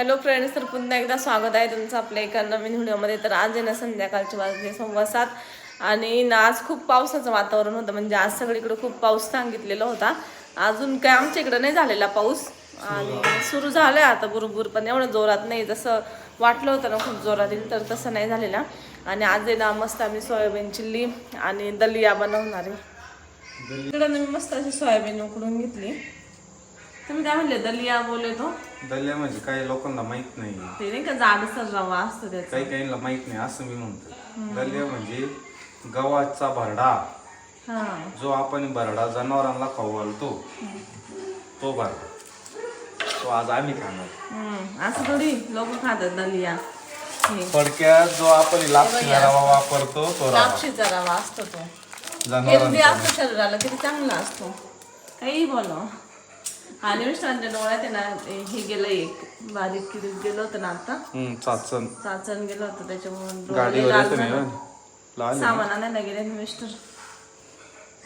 Hello friends तर पुन्हा एकदा स्वागत आहे तुमचं आपल्या एका नवीन व्हिडिओमध्ये. तर आज आहे ना संध्याकाळचे वाजले सव्वा सात. आणि ना आज खूप पावसाचं वातावरण होतं म्हणजे आज सगळीकडे खूप पाऊस सांगितलेला होता. अजून काय आमच्या इकडं नाही झालेला पाऊस. आणि सुरू झालाय आता बरोबर पण एवढं जोरात नाही. जसं वाटलं होतं ना खूप जोरात येईल तर तसं नाही झालेला. आणि आज आहे ना मस्त आम्ही सोयाबीन चिल्ली आणि दलिया बनवणार आहे. इकडं मी मस्त अशी सोयाबीन उकडून घेतली. तुम्ही काय म्हणले दलिया बोलले तो? दलिया म्हणजे काही लोकांना माहीत नाही. ते नाही का जाडसर रवा असतो त्याचा? काही काहींना माहीत नाही असं मी म्हणतो. दलिया म्हणजे गव्हाचा भरडा. हा. जो आपण भरडा जनावरांना घालतो तो भरडा. तो आज आम्ही खाणार. हम्म, असं थोडी लोक खातात दलिया. हे. थोडक्यात जो आपण लापशीला रवा वापरतो तो रवा. रवा असतो तो. हेल्दी जनावरांना असतो शरीराला किती चांगला असतो. काही बोलो आणि मिस्टरांच्या डोळ्यात आहे ना हे गेलं एक. बारीक किरीत गेलं होतं ना आता. हम्म, चाचण. चाचण गेलं होतं त्याच्यामुळे डोळे गाडीवर लाल येतो नाही झाले. ना? लाल सामान आणायला गेले ना मिस्टर.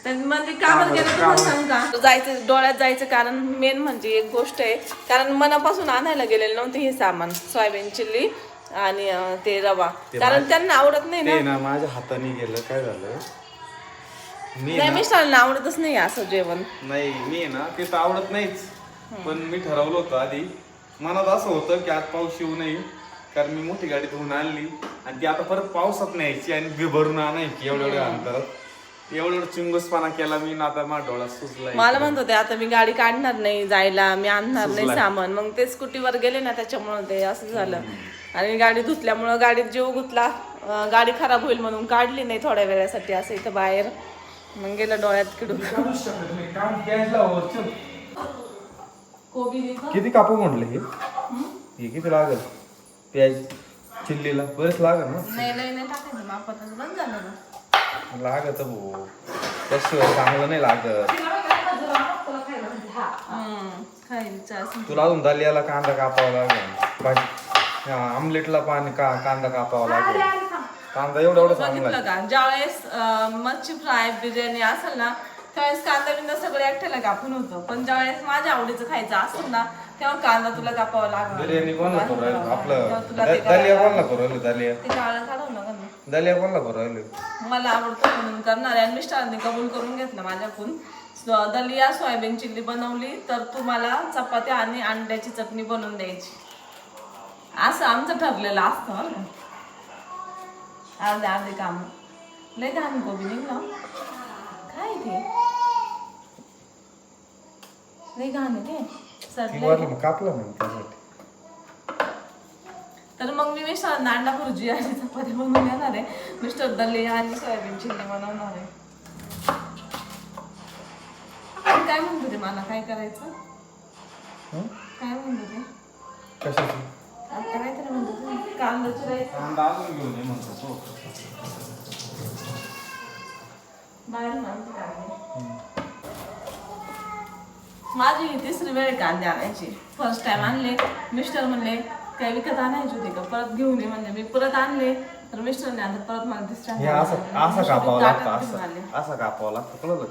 म्हणजे का बरं गेलं सांग. का जायचं डोळ्यात जायचं कारण मेन म्हणजे एक गोष्ट आहे. कारण मनापासून आणायला गेलेलं नव्हते हे सामान सोयाबीन चिल्ली आणि अं, ते रवा. कारण त्यांना आवडत नाही ना. ते ना माझ्या हाताने गेलं. काय झालं? मी नाही ना मिस्टरांना आवडतच नाही असं जेवण. नाही मी आहे ना ते तर आवडत नाहीच. पण मी ठरवलं होतं आधी. मनात असं होतं की आज पाऊस येऊ नये कारण मी मोठी गाडी धुवून आणली. आणि ती आता परत पावसात न्यायची आणि बी भरून आणायची एवढ्या एवढ्या अंतरात एवढं एवढं चिंगसपणा केला मी ना आता माझा डोळा सुचला मला म्हणत होते आता मी गाडी काढणार नाही जायला मी आणणार नाही सामान. मग ते स्कूटीवर गेले ना त्याच्यामुळे ते असं झालं. आणि गाडी धुतल्यामुळं गाडीत जीव गुतला. अं, गाडी खराब होईल म्हणून काढली नाही थोड्या वेळासाठी असं इथं बाहेर मग गेलं डोळ्यात किडून. किती कापू म्हटलं हे? हे किती लागल? प्याज चिल्लीला बरेच लागल ना? नाही नाही नाही टाकायचं मापातच बंद झालं ना. लागत भाऊ त्याशिवाय चांगलं नाही लागत. हम्म. तुला अजून दलियाला कांदा कापावा लागेल. भाजी हा, आमलेटला पाणी का कांदा कापावा लागेल. कांदा एवढा एवढा बघितलं का? ज्यावेळेस मच्छी फ्राय बिर्याणी असेल ना त्यावेळेस कांदा बिंदा सगळे एकट्याला कापून होतं. पण ज्यावेळेस माझ्या आवडीचं खायचं असेल ना तेव्हा कांदा तुला कापावा लागला बिर्याणी कोणाला करू राहिली? आपलं तेव्हा तुला ते द- दलिया करावं कोणाला करू राहिली? दलिया. ते काढू नका ना. दलिया कोणाला करू राहिली? मला आवडतं म्हणून करणार आणि मिस्टरांनी कबूल करून घेतलं माझ्याकडून. स्व- दलिया सोयाबीन चिल्ली बनवली तर तुम्हाला चपात्या आणि अंड्याची चटणी बनवून द्यायची. असं आमचं ठरलेलं असतं बरं अर्धे अर्धे काम. लय घाण कोबी निघलं. काय ते? लय घाण आहे ते. वरलं मग कापलं नाही त्यासाठी. तर मग मी मिस्टरांना अंडा भुर्जी आणि चपात्या बनवून येणार आहे. मिस्टर दलिया आणि सोयाबीन चिल्ली बनवणार आहे. काय म्हणतो ते मला? काय करायचं? हं? काय म्हणतो ते? कशाची? आता काहीतरी म्हणतो कांदा चिरायचं. कांदा अजून घेऊन ये म्हणतो तो. बाहेर आणतो कांदे माझी ही तिसरी वेळ कांदे आणायची. फर्स्ट टाइम आणले. मिस्टर म्हणले काय विकत आणायचे होते का? परत घेऊन ये. म्हणजे मी परत आणले. तर मिस्टरने आता परत मला दुसऱ्या हे असं असं कापावं लागतं असं असं कापावं लागतं कळलं.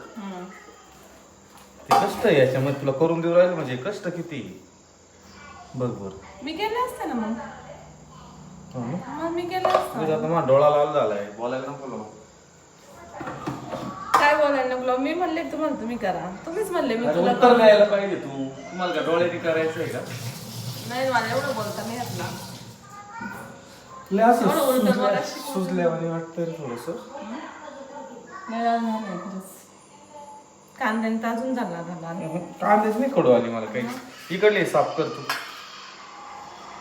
ते कष्ट आहे याच्यामध्ये तुला करून देऊ राहिलं म्हणजे कष्ट किती? बघ बर. मी केले असते ना मग. मग मी केलं असतं. तुझा आता माझा डोळा लाल झालाय. बोलायला नको लावू. काय बोलायला नको मी म्हणले तुम्हाला तुम्ही करा. तुम्हीच म्हणले मी अरे तुला उत्तर द्यायला पाहिजे तू. तुम्हाला का डोळ्याने करायचंय का? नाही मला एवढं बोलता नाही उलटं. सुजल्यावानी रे थोडस. नाही आज नाही नाही खरंच. कांद्याने तर अजून झाला झाला. कांद्याच नाही कडू आली मला काही इकडले साफ कर तू.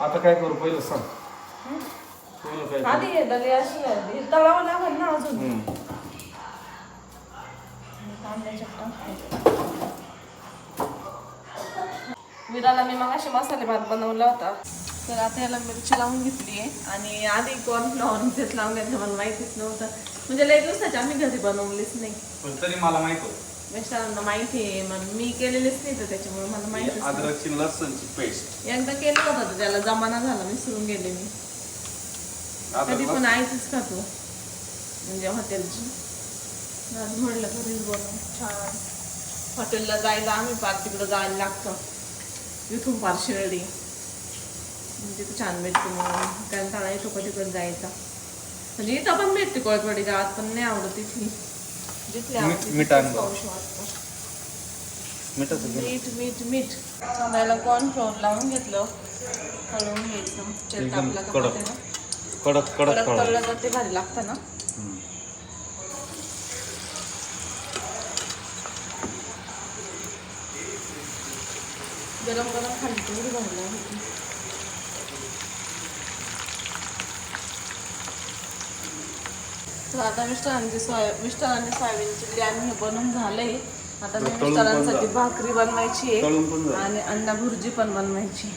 आता काय करू पहिलं सांग. पहिलं काय करू? आधी हे अशी आहे. हे तळावं लागेल ना अजून. हम्म. विराला मी मग मसाले भात बनवला होता. तर आता याला मिरची लावून घेतली आहे. आणि आधी कॉर्नफ्लॉवर तेच लावून घेतलं मला माहितीच नव्हतं. म्हणजे लई दिवसाची आम्ही घरी बनवलीच नाही. पण तरी मला माहीत होत. मिस्टरांना माहिती आहे मग मी केलेलीच नाही तर त्याच्यामुळे मला. अद्रकची लसणची पेस्ट एकदा केलं होतं तर त्याला जमाना झाला विसरून गेले मी. कधी पण आईचीच खातो. म्हणजे हॉटेलची. आज म्हणलं घरीच बनव. छान. हॉटेलला जायला आम्ही पार तिकडं जायला लागतं. इथून पार शिर्डी. तिथं छान भेटते म्हणून. कारण त्याला इथं कधी जायचा. म्हणजे इथं पण भेटते कोळकवाडी गावात पण नाही आवडत तिथली जिथली मीठ- आवडते मीठ वाटतं. मीठ मीठ मीठ. तांदळाला कॉर्नफ्लोअर लावून घेतलं. हळवून घ्यायचं का कडक. कडक कडक कडक ते भारी लागतं ना. गरम गरम खाली लागते तर आता मिस्टरांची सोया मिस्टरांनी सोयाबीन चिल्ली आणि हे बनवून झालंय. आता मी मिस्टरांसाठी. भाकरी बनवायची आहे. आणि अंडा भुर्जी पण बनवायची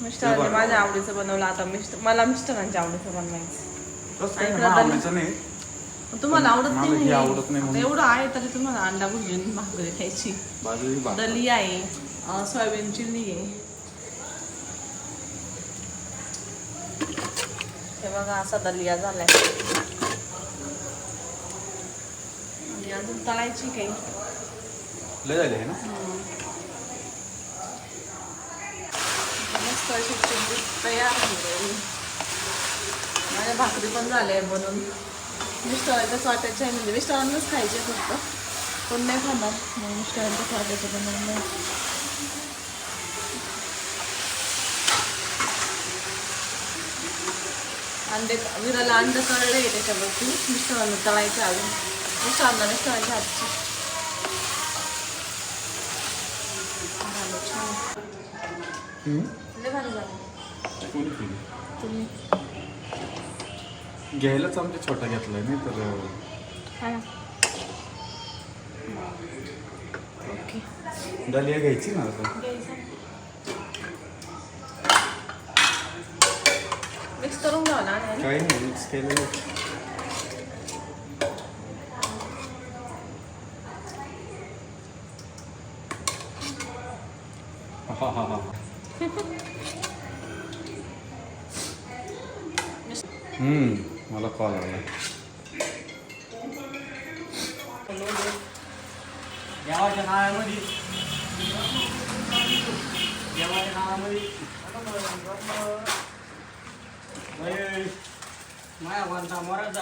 मिस्टरांनी माझ्या आवडीचं बनवलं आता मिस्टर मला मिस्टरांच्या आवडीचं बनवायचं तुम्हाला आवडत नाही. एवढं आहे तरी तुम्हाला अंडा भुर्जी भाकरी खायची. दलिया आहे. सोयाबीन चिल्ली आहे. हे बघा असा दलिया झालाय. आणि अजून तळायची काही. लय झाले ना? मस्त अशी चिल्ली तयार झाली माझ्या भाकरी पण झाल्या बनवून मिस्टरांच्याच वाटायचे आहे म्हणजे मिस्टरांनाच खायचे फक्त. कोण नाही खाणार मग मिस्टरांच्याच वाटायचं बनवून अंडे विराला अंड तळले त्याच्यावरती मिस्टरांना तळायचे अजून. मिस्टरांना मिस्टरांच्या हातची घ्यायलाच आमच्या छोटा घेतलाय नाही तर हा. ओके. दलिया घ्यायची ना आता मिक्स करून घ्यावं ना आणि काही नाही मिक्स केलेलं हा हा हा हम्म मला कॉल आला माया कोणता मोराचा